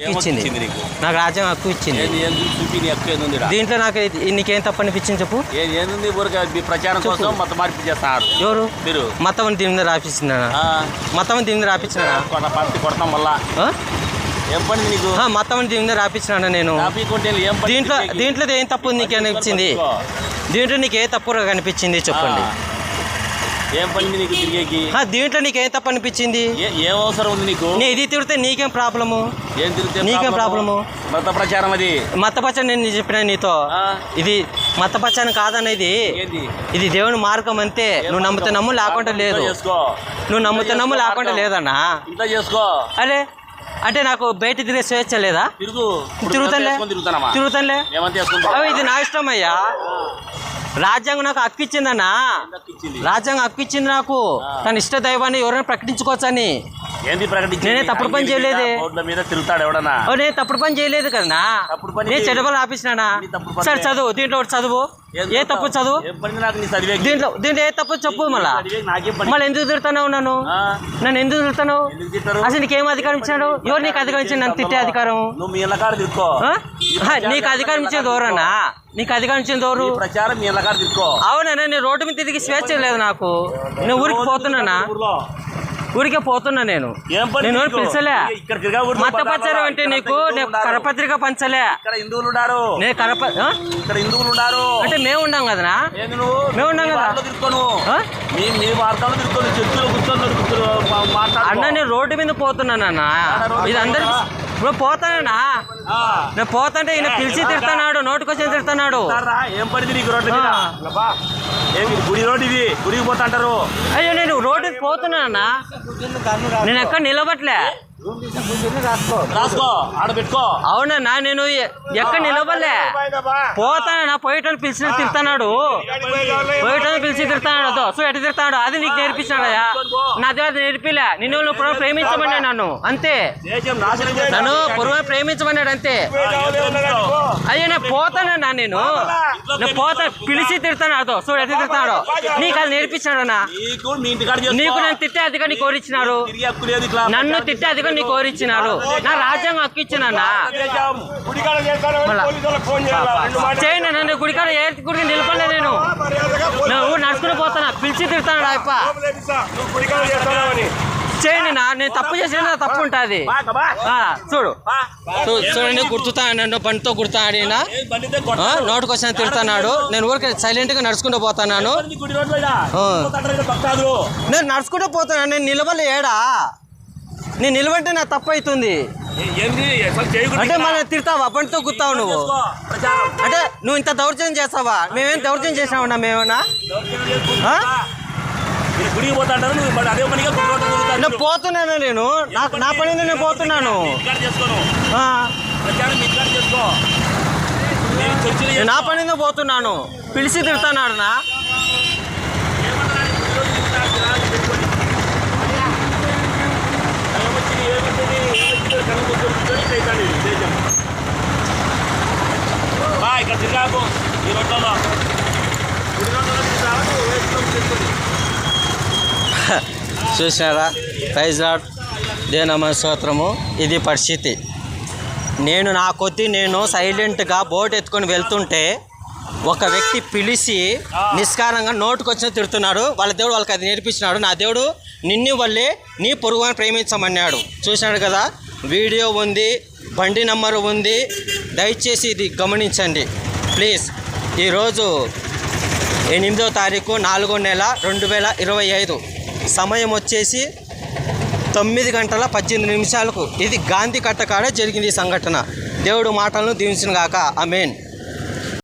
ఇచ్చింది. నీకు? రాజ్యం హక్కు ఇచ్చింది? దీంట్లో నాకు నీకేం తప్పు అనిపించింది చెప్పు ప్రచారం. కోసం మొత్తం మార్పు చేస్తున్నారు. ఎవరు? మీరు. మతం దీని మీద ఆ, మతం దీని మీద రాపించినా కొడతాం వల్ల ఏం పని నీకు? మతం దీని మీద రాపించినా నేను? దీంట్లో? దీంట్లో ఏం తప్పు నీకు అనిపించింది? దీంట్లో నీకు ఏ తప్పు కనిపించింది చెప్పండి. ఏం పని నీకు తిరిగేకి? దీంట్లో నీకు ఏం తప్పు అనిపించింది? ఏ- అవసరం ఉంది నీకు? నీ ఇది తిడితే నీకేం ప్రాబ్లము? ఏం తిరిగితే నీకేం ప్రాబ్లము? మత ప్రచారం అది. మతపచ్చని నేను చెప్పిన నీతో. ఇది మతపచ్చని కాదనేది. ఏంది? ఇది దేవుని మార్గం అంతే. నువ్వు నమ్ముతే నమ్ము లేకుండా లేదు. నువ్వు నమ్ముతే నమ్ము లేకుండా లేదన్నా? ఇంట్లో చేసుకో. అరే అంటే నాకు బయట తిరిగే స్వేచ్ఛ లేదా? తిరుగుతానులే. తిరుగుతానులే. ఇది నా ఇష్టం అయ్యా. రాజ్యాంగం నాకు హక్కు ఇచ్చిందన్నా ఇచ్చింది రాజ్యాంగం హక్కు ఇచ్చింది నాకు. తన ఇష్ట దైవాన్ని ఎవరైనా ప్రకటించుకోవచ్చని. ఏంది ప్రకటించి నేనే తప్పుడు పని చేయలేదే. మీద తిరుగుతాడు ఎవడన్నా? నేను తప్పుడు పని చేయలేదు పని నేను చేయి. చెడ్డ పని ఆపించినానా నీ తప్పుడు పని సరే. చదువు దీంట్లో చదువు. ఏం తప్పు చదువు? దీంట్లో దీంట్లో ఏ తప్పు చెప్పు మళ్ళా. మళ్ళీ ఎందుకు తిడుతున్నావు నన్ను? నన్ను ఎందుకు తిడుతున్నావు? అసలు నీకేం అధికారం ఇచ్చాడు ఎవరు నీకు అధికారం ఇచ్చాడు నన్ను తిట్టే అధికారం? నీకు అధికారం ఇచ్చేది ఎవరన్నా? నీకు అధికారం ఇచ్చేది ఎవరు అవునా నేను రోడ్డు మీద తిరిగి స్వేచ్ఛ లేదు నాకు. నేను ఊరికి పోతున్నానా. ఊరికే పోతున్నా నేను? పిలిచలే. అంటే నీకు? నేను. కరపత్రిక పంచలే. హిందువులు ఉన్నారు. నేను కరప ఆ? ఇక్కడ హిందువులు ఉన్నారు. అంటే మేము ఉన్నాం కదనా? మేము ఉన్నాం కదా. అన్న నేను రోడ్డు మీద పోతున్నానన్నా ఇది అందరికి ఇప్పుడు పోతానన్నా నేను పోతుంటే ఈయన పిలిచి తిడుతున్నాడు నోటికొచ్చి తిడుతున్నాడు ఏం పడింది నీకు. అబ్బా, ఏమి గుడి రోడ్ ఇది? గుడికి పోతా అంటారు. అయ్యో నేను రోడ్డు మీద పోతున్నానన్నా నేను ఎక్కడ నిలబట్లే రాసుకో ఆడ పెట్టుకో. అవునన్నా నేను ఎక్కడ నిలబడలే. పోతానన్నా పోయేటోని పిలిచి తిడుతున్నాడు పోయేటోని పిలిచి తిడుతున్నాడు అదో సో ఎటు తిడుతున్నాడు అది నీకు నేర్పించాడయ్యా నా దగ్గర నేర్పిలే. నిన్ను నువ్వు పురం ప్రేమించమన్నాడు నన్ను. అంతే. నన్ను పురం ప్రేమించమన్నాడు అంతే. అయ్యో నేను పోతానన్నా నేను? నేను పోతా పిలిచి తిడతాను అదో సో ఎటు తిడతాడు నీకు అది నేర్పించాడన్నా నీకు మీ ఇంటికాడ చేసుకో. నీకు నేను తిట్టే నీకు కోరిచ్చినారు నన్ను తిట్టే అదిగా నీకు కోరిచ్చినారు నా రాజ్యాంగం హక్కు మాటలు చేయండి గుడికాడ ఏ గుడికి నిలబడలే నేను. నువ్వు నడుచుకుని పోతానా? పిలిచి గుడికాడ చేస్తానని చేయండి నా నేను తప్పు చేసిన తప్పు ఉంటుంది. చూడు. చూడండి గుర్తుతా నన్ను బండితో గుర్తా ఆడినా? కొడతారు. నోటికొచ్చిన తిడుతున్నాడు నేను ఊరికి సైలెంట్గా నడుచుకుంటూ పోతున్నాను. నేను నడుచుకుంటూ పోతున్నాను నేను నిలబడలే ఏడా? నేను నిలబడితే నా తప్పు అవుతుంది అంటే. మన తిడతావా? బండితో గుర్తావు నువ్వు. అంటే నువ్వు ఇంత దౌర్జన్యం చేస్తావా? మేమేం దౌర్జన్యం చేసినామన్నా రోడ్డు తిరుగుతారు నేను పోతున్నాను నేను. నాకు నా పని నేను పోతున్నాను. నా పని పోతున్నాను. పిలిచి తిడుతున్నాడు నా చూసినారా ప్రైజ్ లాడ్. దేనమ్మ స్తోత్రము ఇది పరిస్థితి. నేను నా కొద్ది నేను సైలెంట్గా బోట్ ఎత్తుకొని వెళ్తుంటే ఒక వ్యక్తి పిలిచి నిష్కారంగా నోటుకొచ్చిన తిడుతున్నాడు. వాళ్ళ దేవుడు వాళ్ళకి అది నేర్పించినాడు. నా దేవుడు నిన్ను వల్లే నీ పొరుగుని ప్రేమించమన్నాడు. చూసినాడు కదా? వీడియో ఉంది బండి నంబరు ఉంది. దయచేసి ఇది గమనించండి. ప్లీజ్. ఈరోజు ఎనిమిదో తారీఖు నాలుగో నెల రెండు వేల ఇరవై ఐదు. సమయం వచ్చేసి తొమ్మిది గంటల పద్దెనిమిది నిమిషాలకు. ఇది గాంధీ కట్ట కాడ జరిగింది ఈ సంఘటన. దేవుడు మాటలను దీవించిన గాక ఆమెన్.